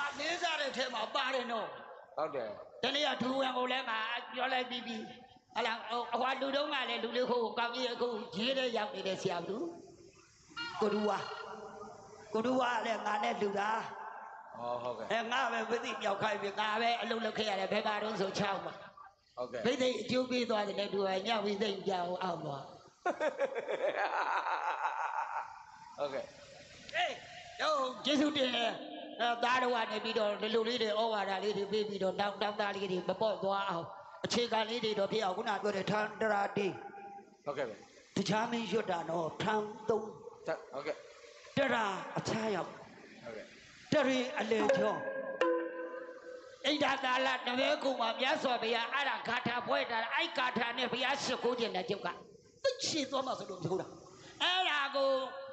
အာလေးစားတဲ့ထဲမှာပါတယ်နော်ဟုတ်တယ်တနေ့ကဒူဝင်ကိုလည်းငါပြောလိုက်ပြီးပြီဟလာဟိုအဟွာလူတုံးကလည်းလူလေးခိုးကိုကောင်းကြီးအခုရေးတဲ့ရောက်နေတဲ့ဆရာဘူးကိုဒူဝါကိုဒူဝါလည်းငါနဲ့လူတာဟောဟုတ်ကဲ့အဲငါပဲဝိသိမြောက်ခိုင်းပြီငါပဲအလုပ်လုပ်ခဲ့ရတယ်ဘယ်ပါတော့ဆိုချောင်းပါဟုတ်ကဲ့ဝိသိအကျိုးပေးသွားတယ်လေသူကညဝိသိကြောက်အောင်ပါဟုတ်ကဲ့အေးတော့ကျေးဇူးတင်တယ် အဲသားတော်ကနေပြီးတော့ဒီလိုလေးတွေဩဝါဒလေးတွေပေးပြီးတော့နောက်တောင်းသားလေးတွေမပေါ့သွားအောင်အခြေခံလေးတွေတော့ဖြစ်အောင်ခုနပြောတဲ့ထန်တရာတေးဟုတ်ကဲ့ပဲတခြားမင်းရွတ်တာတော့ထန်သုံးတက်ဟုတ်ကဲ့တရာအခြားရောက်ဟုတ်ကဲ့တရီအလေကျော်အိဒါကာလတပည့်ကုမှာမြတ်စွာဘုရားအဲ့ဒါဂါထာဖွဲ့တာအဲ့ဂါထာနဲ့ဘုရားရှိခိုးခြင်းတဲ့ကျုပ်ကသိချေသွားမှဆိုလို့ပြောတာအဲ့ဒါကို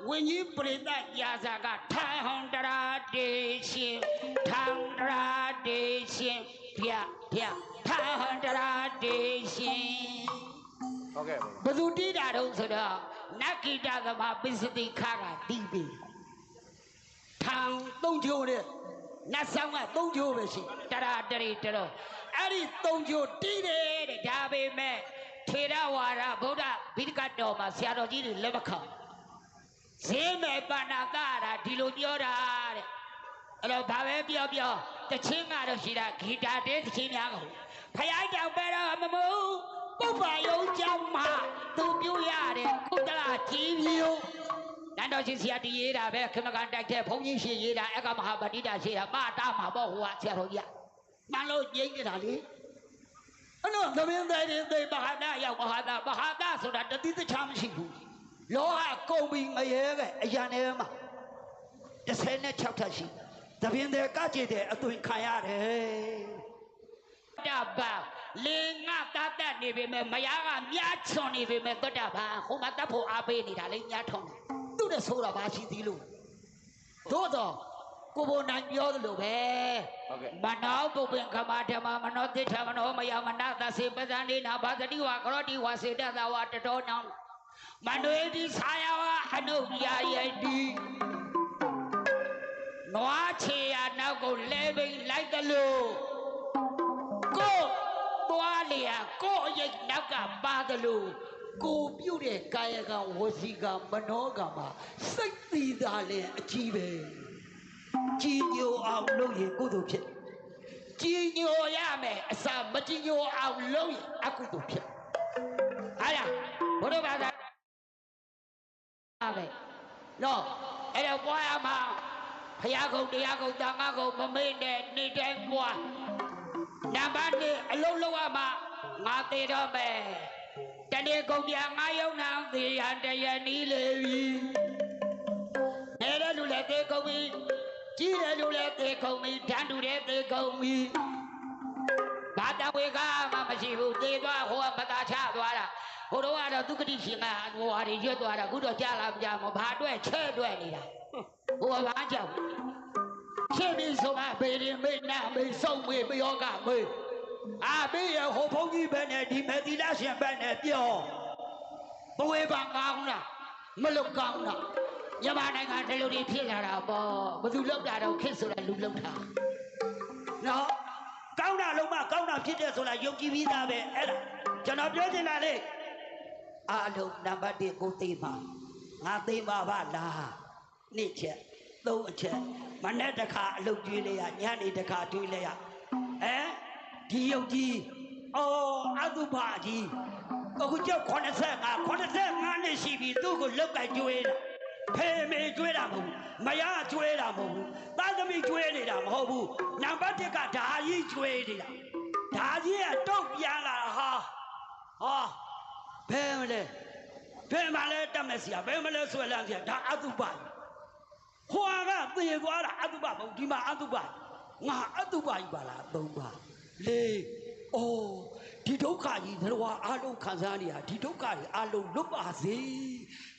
ဝိညာဉ်ပရိသတ်ရာဇာကထာဟံတရာတေရှင်ထံတရာတေရှင်ဗျဗျထာဟံတရာတေရှင်ဟုတ်ကဲ့ပဲဘသူတိတာတော့ဆိုတော့နက္ခိတကမပစ္စတိခါကတီးပြီထောင်သုံးချိုးတဲ့နတ်ဆောင်ကသုံးချိုးပဲရှိတရာတရီတရောအဲ့ဒီသုံးချိုးတီးတယ်တဲ့ဒါပေမဲ့ထေရဝါဒဗုဒ္ဓဘိဒကတော်မှာဆရာတော်ကြီးတွေလက်မခံ ဈေးမဲ့ပါဏာကရာဒီလိုပြောတာတဲ့အဲ့တော့ဘာပဲပြောပြောတချင်းကတော့ရှိတာဂီတာတဲ့တချင်းများကိုဖယားကြောင့်ပဲတော့မမို့ပုပ္ပါယုံကြောင့်မှသူပြုရတဲ့ကုသလကြီးမျိုးတန်တော်ရှင်ဆရာတီးရေးတာပဲခမကန်တိုက်တဲ့ဘုန်းကြီးရှင်ရေးတာအကမဟာပတိတာရှိတာမတာမှာပေါ့ဟိုကဆရာတော်ကြီးကမှန်လို့ငြိမ့်နေတာလေအဲ့တော့သမင်းသေးတွေသိမဟာဒရောက်မဟာဒမဟာဒဆိုတာတတိတခြားမရှိဘူး လောဟကုန်ပြီးငရဲပဲအရန်ထဲမှာ16ထပ်ရှိသဘင်တွေကကြည့်တဲ့အသွင်ခံရတယ်တပါလေငါတတ်တတ်နေပြီမဲ့မယားကမြားချွန်နေပြီမဲ့တွတ်တပါဟိုမှာတတ်ဖို့အားပေးနေတာလေမြားထုံတယ်သူ့နဲ့ဆိုတာဘာရှိသေးလို့သို့တော့ကိုဘိုနိုင်ပြောသလိုပဲဟုတ်ကဲ့မနောပုပ္ပင်ခမဓမ္မမနောတိထမနောမယမနသစေပဇာနေနာဘာသတိဝါကရောတိဝါစေတသဝါတတော်နောင် မနွေတိဆာယဝအနုယာယတိနွားချေရနောက်ကိုလဲပိန်လိုက်တယ်လို့ကိုသွားလျာကိုအရိတ်နောက်ကပါတယ်လို့ကိုပြုတ်တဲ့ကာယကံဝစီကံမနောကံမှာစိတ်တည်တာလည်းအကြီးပဲကြည်ညိုအောင်လုပ်ရင်ကုသိုလ်ဖြစ်ကြည်ညိုရမယ်အစာမကြည်ညိုအောင်လုပ်ရင်အကုသိုလ်ဖြစ်ဟာလားဘုရားဘာသာအား ပဲနော်အဲ့တော့ပွားရမှာဘုရားကုံတရားကုံတာငါကုံမမေ့နဲ့နေတိုင်းပွားနံပါတ်1အလုံးလုံးရမှာငါသေးတော့မယ်တနေ့ကုံပြငါယုံနာသေးရတရနီးလေပြီနေတဲ့လူလည်းသေးကုန်ပြီကြီးတယ်လို့လည်းသေကုန်ပြီဓာတ်တူတယ်သေကုန်ပြီဘာတဝေကမှမရှိဘူးသေသွားဟိုကမသာချသွားတာ ဟိုတော့ကတော့သူကတိရှင်ကဟိုဟာတွေရွတ်သွားတာခုတော့ကြားလာမကြမဘာအတွက်ချဲ့အတွက်နေတာဟိုကဘာကြောင့်ရှင်းပြီဆိုမှဘေရင်မေနာမေစုံမေပယောကမေအာဘေးရဟိုဘုန်းကြီးပဲနဲ့ဒီမေသီလရှင်ပဲနဲ့ပြောဘဝေပါကောင်းလားမလုကောင်းလားမြန်မာနိုင်ငံဒီလိုတွေဖြစ်လာတာပေါ့ဘယ်သူလောက်တာတော့ခစ်ဆိုတာလူလောက်တာနော်ကောင်းတာလုံးမကောင်းတာဖြစ်တယ်ဆိုတာယုံကြည်ပြီးသားပဲအဲ့ဒါကျွန်တော်ပြောချင်တာလေ အားလုံးနံပါတ်1ကိုသိပါငါသိပါပါလားနှစ်ချက်သုံးအချက်မနေ့တစ်ခါအလုပ်ကျွေးလိုက်ရညနေတစ်ခါကျွေးလိုက်ရဟမ်ဒီယုတ်ကြီးအော်အတုပါကြီးအခုကျောက်85 85နှစ်ရှိပြီသူ့ကိုလောက်ကကျွေးတာဖေမေကျွေးတာမဟုတ်ဘူးမယားကျွေးတာမဟုတ်ဘူးသားသမီးကျွေးနေတာမဟုတ်ဘူးနံပါတ်1ကဓာကြီးကျွေးနေတာဓာကြီးကတုတ်ပြန်လာတာဟာဟာ ဘယ်မလဲဘယ်မှာလဲတတ်မဲ့ဆရာဘယ်မလဲဆွဲလန်းဆရာဒါအတုပဟွာကသေသွားတာအတုပမဟုတ်ဒီမှာအတုပငါအတုပကြီးပါလားသုံးပါလေးအိုးဒီဒုက္ခကြီးတို့အားလုံးခံစားနေရဒီဒုက္ခတွေအားလုံးလွတ်ပါစေ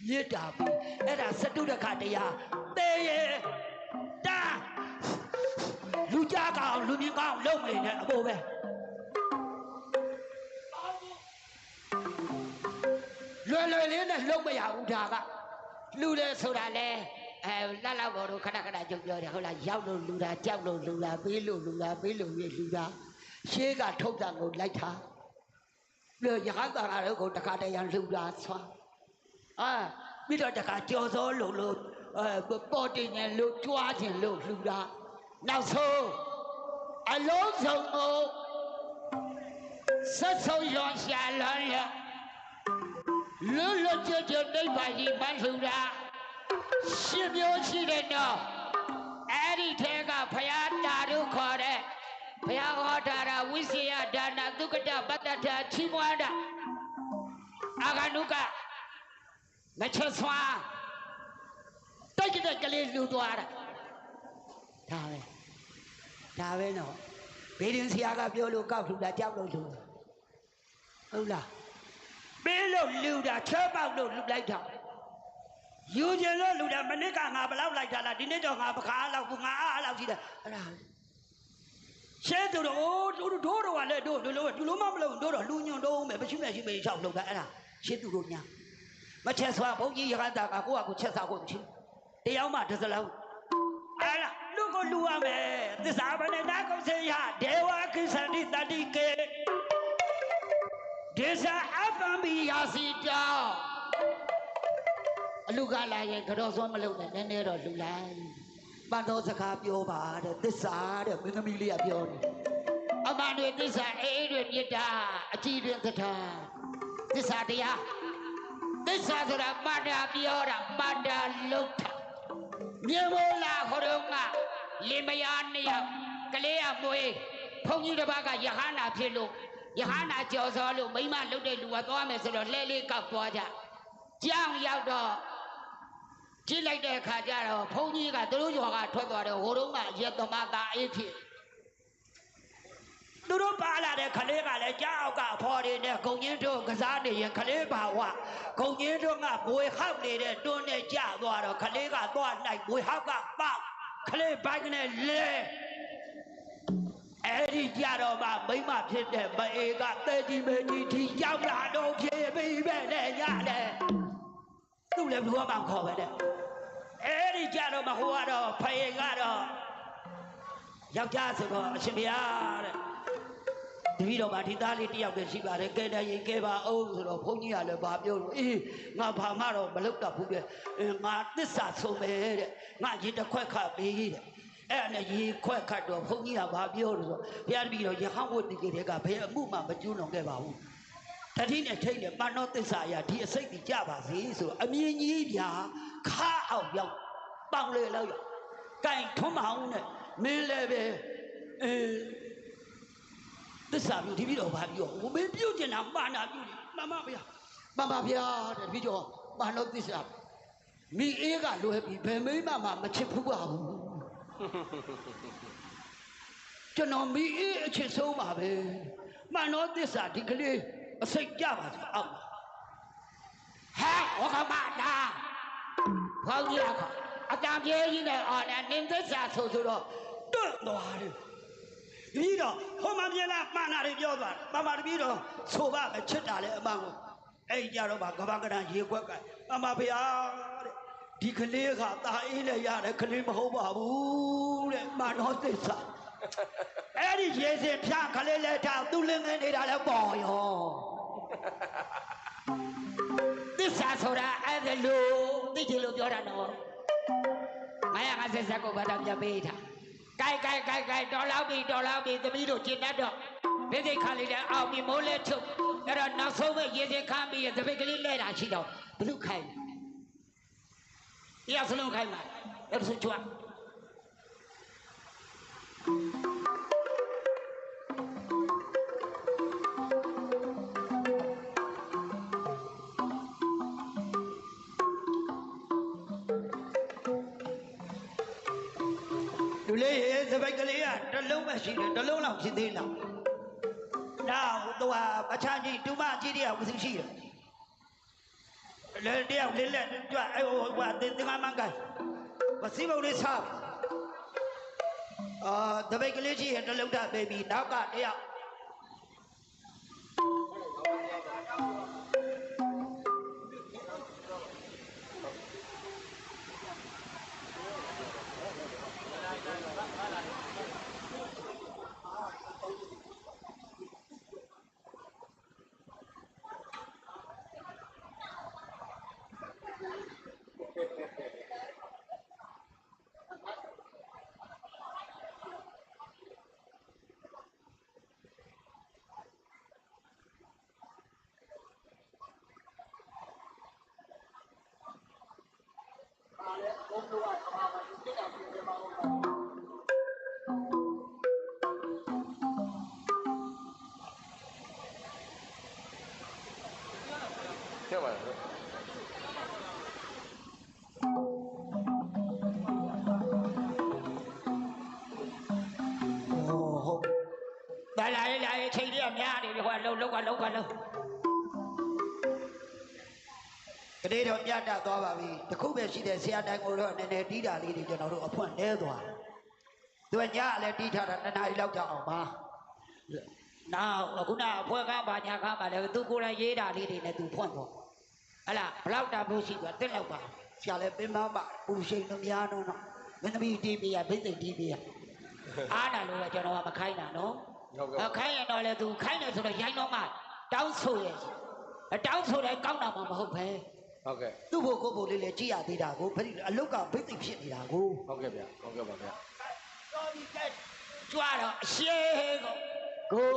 မေတ္တာပြီးအဲ့ဒါစတုဒ္ဒခတရားသေရဲ့တာလူကြကောင်လူမြင့်ကောင်လုံးမနေနဲ့အပေါ်ပဲ လွယ်လွယ်လေးနဲ့လုံးမရဘူးဒါကလူလေဆိုတာလေအဲလှလောက်တော်တို့ခဏခဏကြုံပြောတယ်ဟုတ်လားရောက်လို့လူတာကြောက်လို့လူတာပေးလို့လူတာပေးလို့ရေလူတာရှေးကထုတ်တာကိုလိုက်ထားပြီးတော့ရဟန်းတာရတို့ကိုတခါတည်းရန်လူတာဆွာအာပြီးတော့တခါကြော်စောလို့လို့အဲပေါ်တင်ရင်လို့ကြွားခြင်းလို့လူတာနောက်ဆုံးအလုံးစုံကိုဆက်ဆုံးရွန်ရှာလွန်ရ လွတ်လွတ်ကျွတ်ကျွတ်နိဗ္ဗာန်ကြီးမှန်လူတာရှင်မျိုးရှိတဲ့တော့အဲ့ဒီထဲကဘုရားတာတို့ခေါ်တဲ့ဘုရားဟောတာရာဝိစီယဒါနာသုကတပတ္တထာချီးမွမ်းတာအာဂနုကမချက်ဆွာတိုက်ကြတဲ့ကလေးလူသွားတာဒါပဲဒါပဲနော်ဘေးရင်ဆရာကပြောလို့ကောက်ထူတာကြောက်လို့လူတာဟုတ်လား ပေးလို့လူတာချဲပေါက်လို့လူလိုက်တာယူကျင်လို့လူတယ်မနစ်ကငါဘယ်လောက်လိုက်တာလားဒီနေ့တော့ငါပခါလောက်ဘူးငါအားလောက်ရှိတယ်အဲ့ဒါရှဲသူတို့တို့တို့တို့ကလည်းတို့တို့လို့ဒီလိုမှမလုပ်တို့တော့လူညွန့်တော့မယ်မရှိမရှိမေးချောက်လုပ်တာအဲ့ဒါရှင်းသူတို့ညာမချက်ဆွာဘုန်းကြီးရဟန္တာကကိုယ့်အကူချက်စားကိုမရှိတရားမှတစ်စလုံးအဲ့ဒါလူကိုလူရမယ်သစ္စာဘနဲ့နာကုစေယဒေဝကိစ္ဆန္တိတတိကေ ဒေသအပံပိယာစီတောအလူကလာရင်ကြောစောမလုပ်နဲ့နည်းနည်းတော့လူလိုက်ပန်တော်စကားပြောပါတဲ့သစ္စာတဲ့မင်းသမီးလေးကပြောနေအမှန်တွေသစ္စာအေးတွေမြစ်တာအကြည့်တွင်သထာသစ္စာတရားသစ္စာဆိုတာမတ္တာပြောတာမတ္တာလုပ်တာမြေမိုးလာခေါ်တော့ကလင်မယားနှစ်ယောက်ကလေးကမွေးဘုန်းကြီးတစ်ပါးကယဟနာဖြစ်လို့ ယဟနာကြော်စောလို့မိမလုတ်တဲ့လူကသွားမယ်ဆိုတော့လှဲလေးကောက်သွားကြကြောင်ရောက်တော့ကြည့်လိုက်တဲ့အခါကျတော့ဘုန်းကြီးကသူတို့ရွာကထွက်သွားတယ်ဟိုတုန်းကရက်သမားသားအေးဖြစ်သူတို့ပါလာတဲ့ခလေးကလည်းကြောက်ကအဖော်တွေနဲ့ဂုံကြီးတို့ကစားနေရင်ခလေးပါဝဂုံကြီးတို့ကဘွေဟောက်နေတဲ့တွန်းနဲ့ကြသွားတော့ခလေးကသွားလိုက်ဘွေဟောက်ကပေါက်ခလေးဘိုက်နဲ့လဲ အဲ့ဒီကြတော့မှမိမဖြစ်တဲ့မအေကတဲကြီးမကြီးထီရောက်လာတော့ဖြစ်ပြီးပဲနဲ့ရတယ်သူ့လည်းဘုရားမခေါ်ပဲတဲ့အဲ့ဒီကြတော့မဟိုကတော့ဖယေကတော့ယောက်ျားဆိုတော့အရှင်ဘုရားတဲ့တပည့်တော်မှာဒီသားလေးတယောက်တည်းရှိပါတယ်ကဲတည်းရင်ကဲပါအောင်ဆိုတော့ဘုန်းကြီးကလည်းဗာပြောလို့အေးငါဘာမှတော့မလုပ်တတ်ဘူးတဲ့အေးငါသစ္စာဆုံးပဲတဲ့ငါရေတစ်ခွက်ခတ်ပေးတဲ့ အဲ့ဒါနဲ့ရေခွက်ခတ်တော့ဘုန်းကြီးကဗာပြောလို့ဆိုဘုရားတပည့်တော်ရဟန်းဝတ်တိကေတဲ့ကဘယ်အမှုမှမကျူးလွန်ခဲ့ပါဘူးတတိနဲ့ထိတ်နဲ့ပဏ္ဏသစ္စာအရာဒီအစိတ်ကြီးကြပါစေဆိုအမြင်ကြီးဗျာခါအောင်ရောက်ပေါင်လေလောက်ရောက်ကင်ထွန်းမအောင်နဲ့မင်းလည်းပဲအဲသစ္စာပြုဒီပြီးတော့ဘာပြောဟိုမင်းပြုတ်ကျင်တာပါဏာပြုတယ်မမဗျာမမဗျာတဲ့ပြီးတော့ပဏ္ဏသစ္စာမိအေးကလွယ်ပြီးဘယ်မိမမှမချစ်ဘူးပါဘူး ကျွန်တော်မိအေးအချစ်ဆုံးပါပဲမန္နောသစ္စာဒီကလေးအစိတ်ကြပါစေအောက်မှာဟဲ့ဟောကမတာဘောင်းကြီးကအတံပြေးကြီးနဲ့အော်နဲ့နင်းသစ္စာဆိုဆိုတော့တွန့်သွားတယ်ပြီးတော့ဟိုမှာပြန်လာမှန်တာတွေပြောသွားတယ်မမတပြီးတော့ဆိုပါပဲချစ်တာလေအမှန်ကိုအဲ့ဒီကြတော့ဗာကဘာကရရေခွက်ကမမဖေဟာတဲ့ ဒီကလေးကตาအေးလည်းရတယ်ကလေးမဟုတ်ပါဘူးတဲ့မနောသစ္စာအဲ့ဒီရေစင်ဖြာခလေးလက်ထောက်သူလင်းငင်းနေတာလည်းပေါ်ရောသစ္စာဆိုတာအဲ့ဒါလို့သိချင်လို့ပြောတာနော်ငါရငါဆက်ဆက်ကိုဘာသာပြပေးတာကြိုက်ကြိုက်ကြိုက်ကြိုက်တော်လောက်ပြီတော်လောက်ပြီသမီးတို့ကျင်တတ်တော့ဘိသိက်ခါလေးလည်းအောင်ပြီမိုးလဲချုပ်အဲ့တော့နောက်ဆုံးပဲရေစင်ခမ်းပြီးရတပိတ်ကလေးလဲတာရှိတော့ဘလူခိုင်း တရားစလုံးခိုင်းပါအဲ့ဒါဆိုချွတ်လူလေးရေစပိုက်ကလေးကတစ်လုံးပဲရှိတယ်တစ် လုံးလောက်ဖြစ်သေးလားနောက်တော့ပချာကြီးတူမကြီးတယောက်ဝသူရှိတယ်လေတယောက်လေးလက်ကြွအဲ့ဟိုကတင်တင်မန်ကန်မစီမုံလေးစားအာတပိတ်ကလေးရှိရတစ်လုံးတာပေးပြီးနောက်ကတယောက် ကလှုပ်လှုပ်ကလှုပ်ကလှုပ်ကလေးတော့ပြတ်တတ်သွားပါပြီတခုပဲရှိတဲ့ဆရာတိုင်ကိုတော့နည်းနည်းတီးတာလေးတွေကျွန်တော်တို့အဖွင့်လဲသွားသူကညကလည်းတီးထားတာနှစ်နာရီလောက်ကြအောင်ပါနောက်ခုနအဖွဲကားပါညာကားပါလေသူကိုယ်တိုင်ရေးတာလေးတွေနဲ့သူဖွင့်တော့ဟလာဘလောက်တာဖို့ရှိသွားတက်လောက်ပါဆရာလည်းပင်မပါပူရှိန်တို့များတော့နော်မင်းသမီးတီးပြရဘိသိက်တီးပြရအားနာလို့ပဲကျွန်တော်ကမခိုင်းတာနော်ဟုတ်ကဲ့အ ခိုင်းရင်တော့လေသူခိုင်းတယ်ဆိုတော့ရိုင်းတော့မှတောင်းဆိုရဲ့အတောင်းဆိုတယ်ကောင်းတာမှမဟုတ်ပဲဟုတ်ကဲ့သူ့ဘို့ကိုယ့်ဘို့လေးလည်းကြည့်ရသေးတာကိုဘယ်အလုတ်ကဘိသိက်ဖြစ်နေတာကိုဟုတ်ကဲ့ဗျာဟုတ်ကဲ့ပါဗျာတော်ပြီကဲကြွားတော့အရှေးကိုကို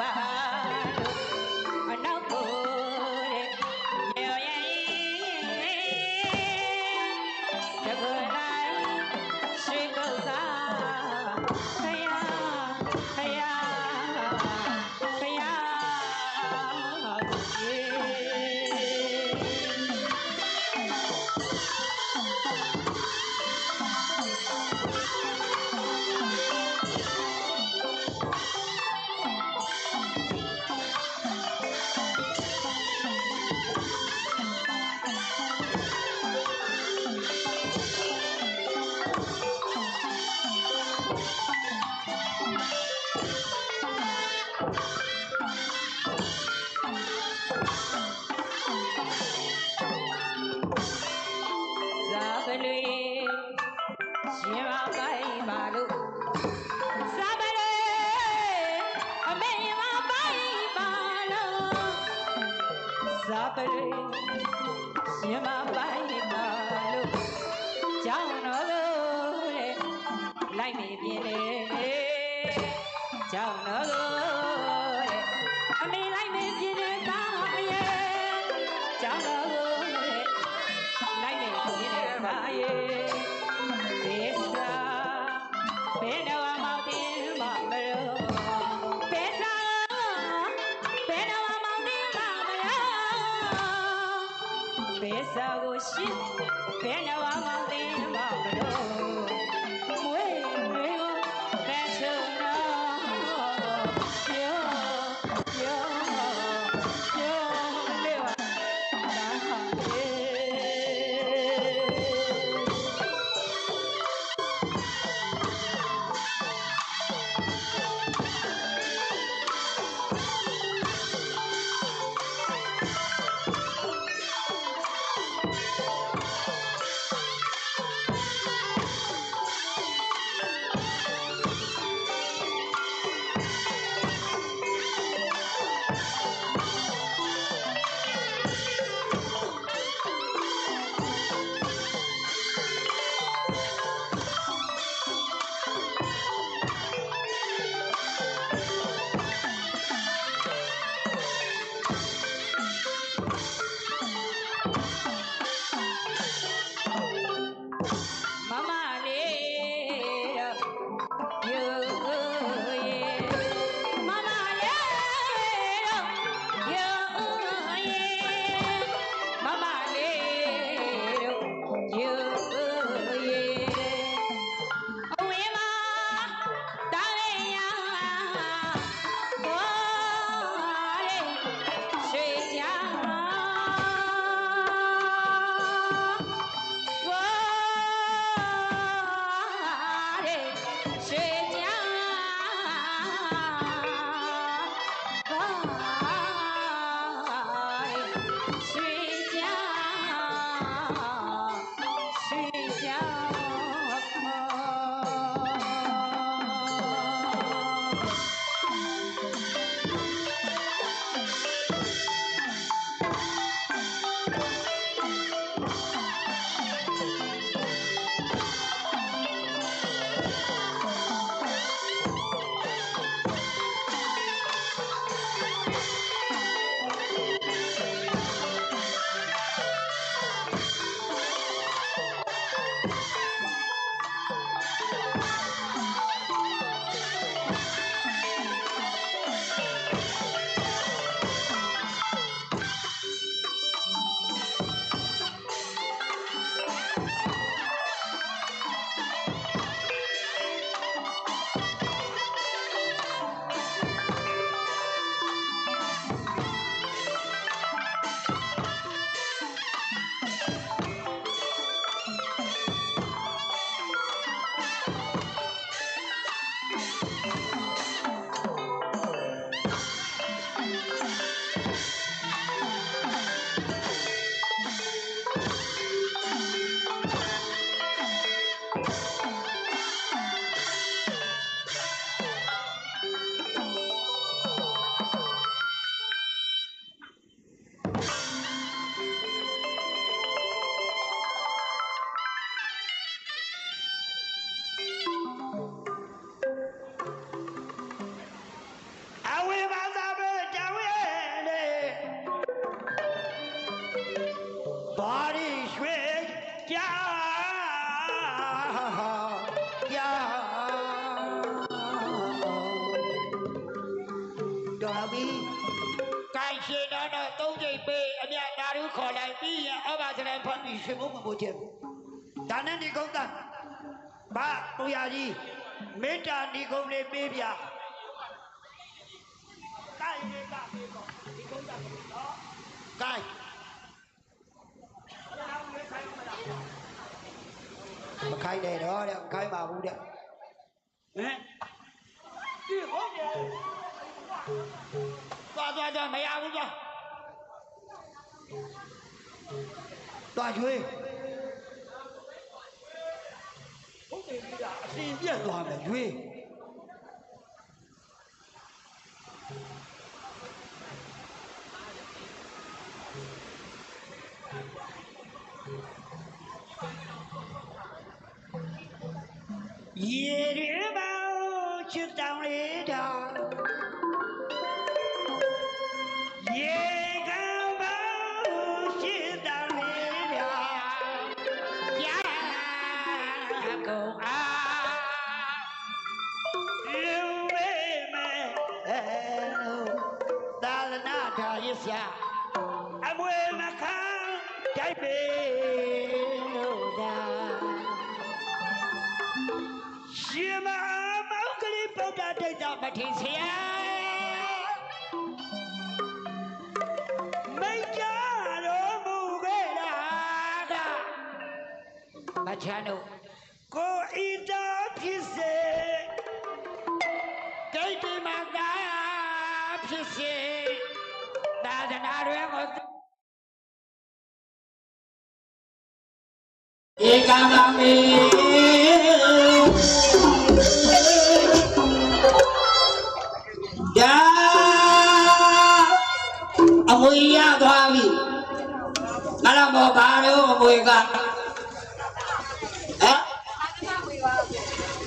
ရှောက် ရှင်မပိုင်ပါလို့ဇာပလွေအမေမပိုင်ပါလို့ဇာပလွေရှင်မပိုင်ပါလို့ကြောင်းတော်လို့တဲ့လိုက်နေပြင်းလေ ကိုင်မခိုင်းနဲ့တော့တဲ့မခိုင်းပါဘူးတဲ့ဟမ်ဒီဟုတ်တယ်သွားသွားသွားမရဘူးသွားသွားကျွေးဟု တ်တယ်ကြီးကအစင်ပြက်သွားမယ်ကျွေးရေရမောင်ချစ်တောင်းလေးတာရေကံမောင်ချစ်တောင်း ရှင်မမောင်ကလေးပုဒ္ဒဒိဋ္ဌမထေဆရာမိတ်ကြတော်မူခဲ့တာကမချမ်းတို့ လို့အမွေကဟမ်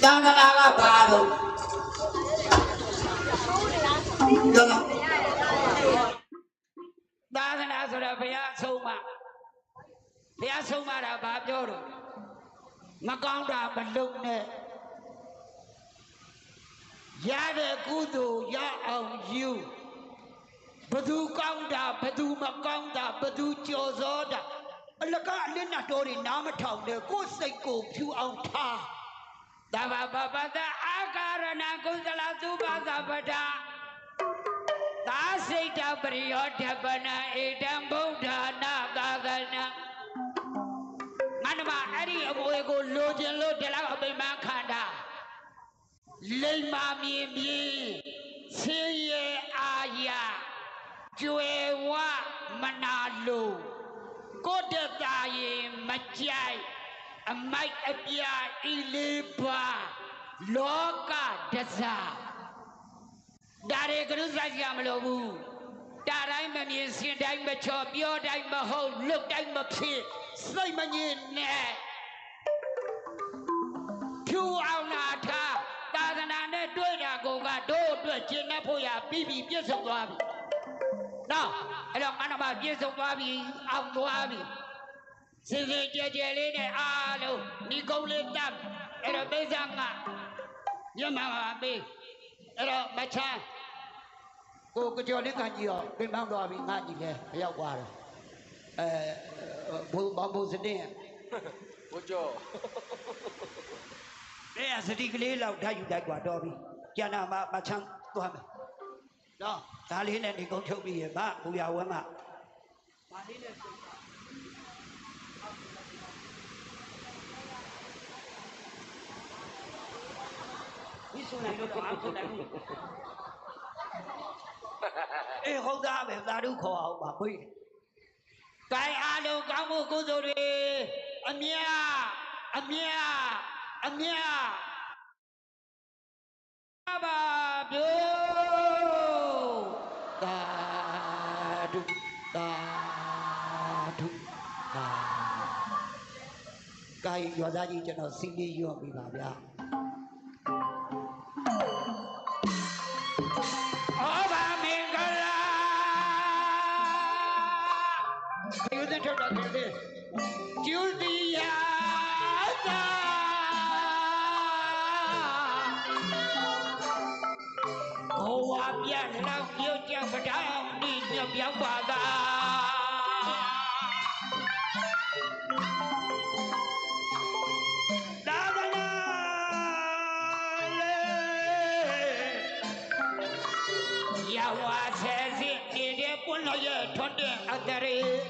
တန်ခါကဘာလို့လောသာသနာဆိုတော့ဘုရားဆုံးမဘုရားဆုံးမတာဘာပြောတော့မကောင်းတာမလုပ်နဲ့ရတဲ့ကုသိုလ်ရအောင်ယူဘသူကောင်းတာဘသူမကောင်းတာဘသူကြော်စောတာ အလကအလင်းနဲ့တော်တွေနားမထောင်နဲ့ကိုယ်စိတ်ကိုဖြူအောင်ထားတဘာဘပတအာကာရဏကုသလသုဘသပဒသာစိတ်တပရိယောဓပနာဧတံဗုဒ္ဓနာကာကနာငါနမအဲ့ဒီအမွေကိုလိုချင်လို့ဒီလောက်အပိမခံတာလိမ္မာမြင်မြင်ဆင်းရဲအာရကျွယ်ဝမနာလို ကိုတတရင်မကြိုက်အမိုက်အပြာဤလေးပါလောကဒဇာဒါတွေကရုစိုက်ကြမလို့ဘူးတာတိုင်းမမြင်စင်တိုင်းမချော်ပြောတိုင်းမဟုတ်လွတ်တိုင်းမဖြစ်စိတ်မငြင်းနဲ့ဖြူအောင်နာထားသာသနာနဲ့တွေ့တာကိုကတို့အတွက်ကျင့်တတ်ဖို့ရပြီးပြီးပြည့်စုံသွားပြီ။ နော်အဲ့တော့ငါနမပြည့်စုံသွားပြီအောင်သွားပြီ။စင်စင်ကြဲကြဲလေးနဲ့အားလုံးဒီကုန်းလေးတပ်အဲ့တော့သိစားငါညမပါပေးအဲ့တော့မချမ်းကိုကကြော်လေးကကြီးရောပြင်ပန်းသွားပြီငါကြီးလဲမရောက်သွားတော့အဲဘုံဘုံစတဲ့ ဘိုးကျော် တဲ့စတိကလေးလောက်ဓာတ်ယူတိုက်กว่าတော့ပြီကျန်တာမှမချမ်းသွားမယ် နော်ဒါလေးနဲ့နေကုန်ချုပ်ပြီးရဗဘူရဝဲမှာဒါလေးနဲ့ချုပ်ဒီဆိုနိုင်တော့အားဆိုနိုင်ဘူးအေးဟုတ်သားပဲသာဓုခေါ်အောင်ပါခွေးကိုင်အားလုံးကောင်းမှုကုသိုလ်တွေအမြတ်အမြတ်အမြတ်ပါဗျို့ ကိုင်ရွာသားကြီးကျွန်တော်စီးလေးရွတ်ပြီပါဗျာဩဘာမင်္ဂလာယူတဲ့ထုတ်တော့တယ်ကျူတီယာသာဘဝပြတ်လောက်ပြုတ်ကြပတောင်းဒီညပြောက်ပါသာသာ တ်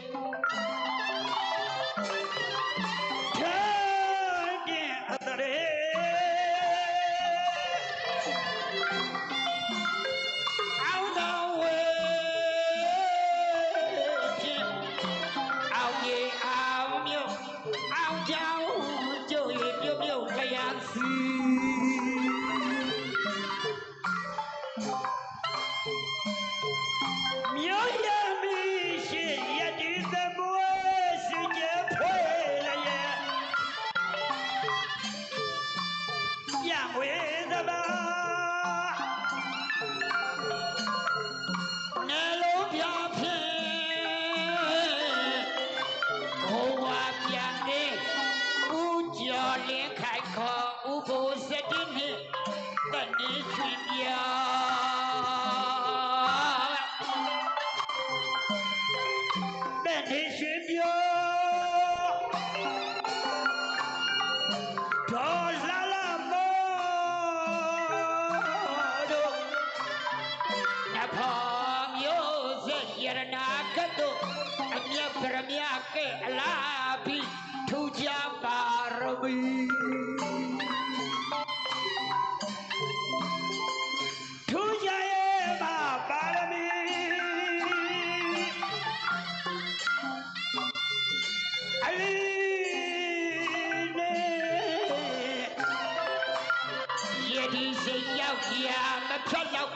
ရာမဖြတ်တော့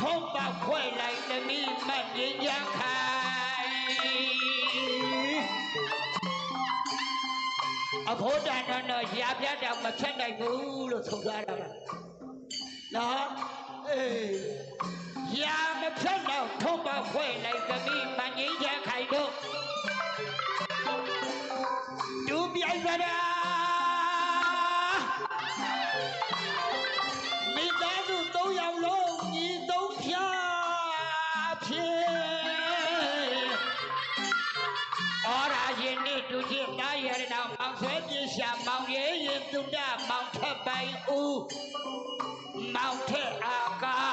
ထုံးပေါက်ခွဲလိုက်သမီးမမြင်ကြခိုင်အဖို့တန်တော့တော့ရာပြတ်တော့မဖြတ်နိုင်ဘူးလို့ဆိုကြတာလားနော်အေးရာမဖြတ်တော့ထုံးပေါက်ခွဲလိုက်သမီးမမြင်ကြခိုင်တို့ဒူပြိုင်ကြတာ မောင်ဆွဲပြေရှာမောင်ရဲရင်သူတမောင်ထက်ပိုင်ဦးမောင်ထက်အာကာ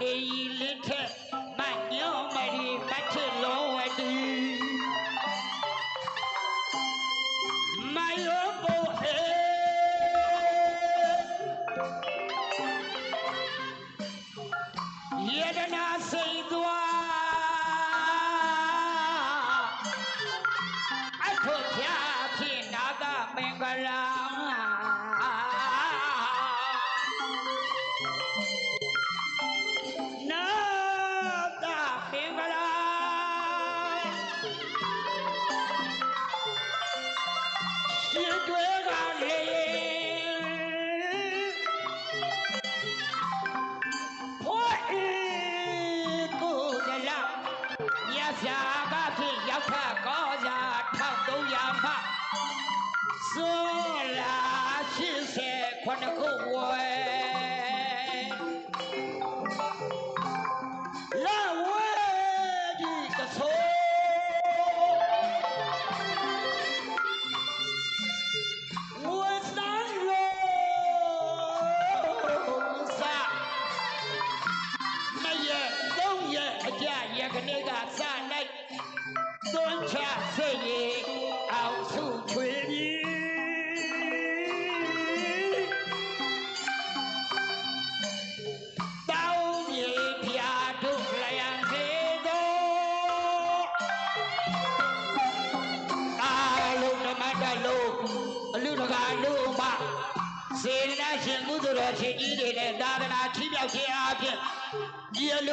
မတ်နေရီလင်းထက်မတ်ညောမရီမတ်ချစ်လုံးဝတီမယောဘောအေယတနာစိတ်သွားအထုဖြာဖြင့်နာဂမင်္ဂလာ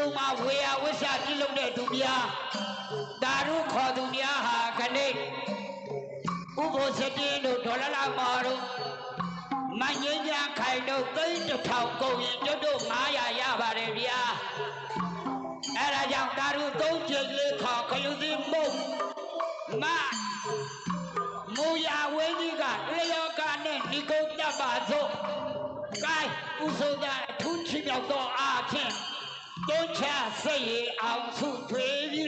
လုံးမှာဝေယဝိဆပြုလုပ်တဲ့သူများဒါတို့ခေါ်သူများဟာခဏိဥပ္ပိုလ်စတင်တို့ဒေါ်လာလာမော်တို့မငင်းညာခိုင်တို့သိန်းတစ်ထောင်ကုန်ရင်တို့တို့900ရပါတယ်ဗျာအဲ့ဒါကြောင့်ဒါတို့သုံးချိန်လေးခေါ်ခလူသိမုတ်မမူရဝင်းကြီးကလျောကနဲ့ဒီကုန်းတတ်ပါစို့ကိုင်းဥဆုံးသာအထူးချီးမြှောက် တော့အားဖြင့်တွန်းချစိတ်ရအောင်စုထွေးပြီ